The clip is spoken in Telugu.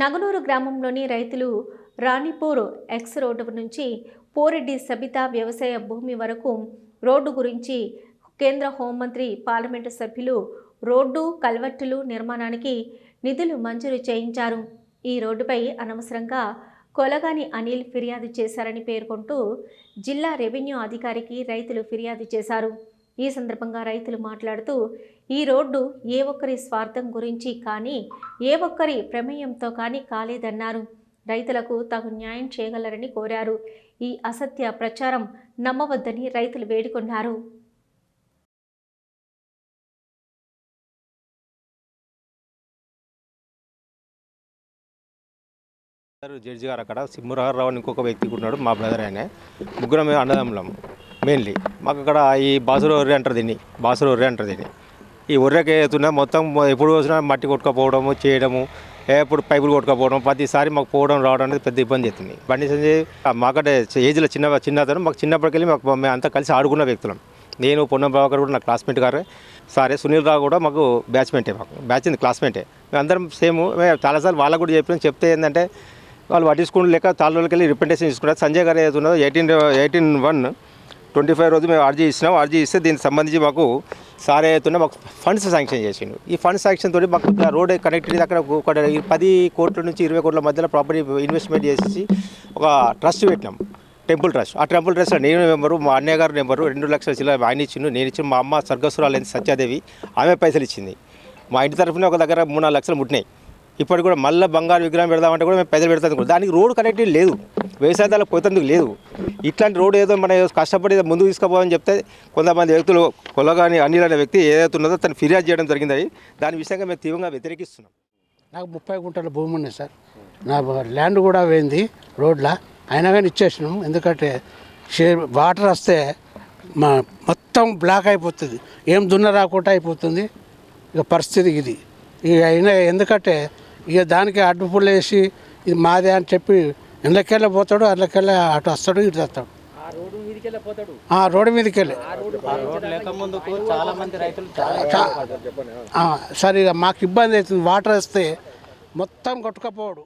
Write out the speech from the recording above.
నగనూరు గ్రామంలోని రైతులు రాణిపూర్ ఎక్స్ రోడ్డు నుంచి పోరెడ్డి సబితా వ్యవసాయ భూమి వరకు రోడ్డు గురించి కేంద్ర హోంమంత్రి పార్లమెంటు సభ్యులు రోడ్డు కల్వర్టులు నిర్మాణానికి నిధులు మంజూరు చేయించారు. ఈ రోడ్డుపై అనవసరంగా కొలగాని అనిల్ ఫిర్యాదు చేశారని పేర్కొంటూ జిల్లా రెవెన్యూ అధికారికి రైతులు ఫిర్యాదు చేశారు. ఈ సందర్భంగా రైతులు మాట్లాడుతూ ఈ రోడ్డు ఏ ఒక్కరి స్వార్థం గురించి కానీ ఏ ఒక్కరి ప్రమేయంతో కానీ కాలేదన్నారు. రైతులకు తగు న్యాయం చేయగలరని కోరారు. ఈ అసత్య ప్రచారం నమ్మవద్దని రైతులు వేడుకున్నారు. జడ్జి గారు అక్కడ. సింహరావు అని ఇంకొక వ్యక్తి ఉన్నాడు. మా బ్రదర్ ఆయన. ముగ్గురం అన్నదమ్ములం. మెయిన్లీ మాకు అక్కడ ఈ బాసురు ఒర్రె అంటారు దీన్ని. బాసురు ఒర్రె అంటారు దీన్ని. ఈ ఒర్రెకి అవుతున్నా మొత్తం ఎప్పుడు వచ్చినా మట్టి కొట్టుకపోవడము చేయడము ఎప్పుడు పైపులు కొట్టుకపోవడం ప్రతిసారి మాకు పోవడం రావడం అనేది పెద్ద ఇబ్బంది అవుతుంది. బండి సంజయ్ మాకంటే ఏజ్లో చిన్న చిన్నతను మాకు చిన్నప్పటికెళ్ళి మాకు మేము అంతా కలిసి ఆడుకున్న వ్యక్తులం. నేను పొన్నం ప్రభాకర్ కూడా నా క్లాస్మేట్ గారే. సారే సునీల్ రావు కూడా మాకు బ్యాచ్మెంటే మాకు. బ్యాచ్ ఉంది క్లాస్మేటే. అందరం సేమ్ చాలాసార్లు వాళ్ళకు కూడా చెప్పిన. చెప్తే ఏంటంటే వాళ్ళు పట్టించుకుని లేక చాలా వెళ్ళి రిప్రజెంటేషన్ తీసుకున్నారు. సంజయ్ గారు ఏదో eighteen eighteen one twenty five రోజు మేము అర్జీ ఇచ్చినాం. అర్జీ ఇస్తే దీనికి సంబంధించి మాకు సార్ అవుతున్న మాకు ఫండ్స్ శాంక్షన్ చేసిండు. ఈ ఫండ్స్ శాంక్షన్ తోటి మాకు రోడ్ కనెక్టివిటీ అక్కడ ఒక పది కోట్ల నుంచి ఇరవై కోట్ల మధ్యలో ప్రాపర్టీ ఇన్వెస్ట్మెంట్ చేసి ఒక ట్రస్ట్ పెట్టినాం. Temple trust. ఆ టెంపుల్ ట్రస్ట్లో నేను నెంబరు మా అన్నయ్య గారు నెంబరు రెండు లక్షల చిల్ల ఆయన ఇచ్చిండు. నేను ఇచ్చిన మా అమ్మ స్వర్గస్వరాలు సత్యాదేవి. ఆమె పైసలు ఇచ్చింది. మా ఇంటి తరఫున ఒక దగ్గర మూడు నాలుగు లక్షలు ముట్టినాయి. ఇప్పటికి కూడా మళ్ళీ బంగారు విగ్రహం పెడదామంటే కూడా మేము పెద్దలు పెడతాం కూడా దానికి రోడ్ కనెక్టివిటీ లేదు వ్యవసాయదారులకు పోతేందుకు లేదు. ఇట్లాంటి రోడ్ ఏదో మన కష్టపడి ముందుకు తీసుకుపోవని చెప్తే కొంతమంది వ్యక్తులు కొలగాని అనిల్ అనే వ్యక్తి ఏదైతే ఉన్నదో తను ఫిర్యాదు చేయడం జరిగింది దాని విషయంగా మేము తీవ్రంగా వ్యతిరేకిస్తున్నాం. నాకు ముప్పై గుంటల భూమి ఉంది సార్. నా ల్యాండ్ కూడా పోయింది రోడ్ల. అయినా కానీ ఇచ్చేసినాం. ఎందుకంటే షే- వాటర్ వస్తే మా మొత్తం బ్లాక్ అయిపోతుంది. ఏం దున్న రాకుండా అయిపోతుంది. ఇక పరిస్థితి ఇది. ఇక అయినా ఎందుకంటే ఇక దానికి అడ్డుపుల్లు వేసి ఇది మాదే అని చెప్పి ఎండ్లకెళ్ళి పోతాడు అందుకెళ్ళి అటు వస్తాడు ఇటు వస్తాడు. ఆ రోడ్డు మీదకి వెళ్ళి సరే ఇక మాకు ఇబ్బంది అవుతుంది వాటర్ వస్తే మొత్తం కొట్టుకపోవడు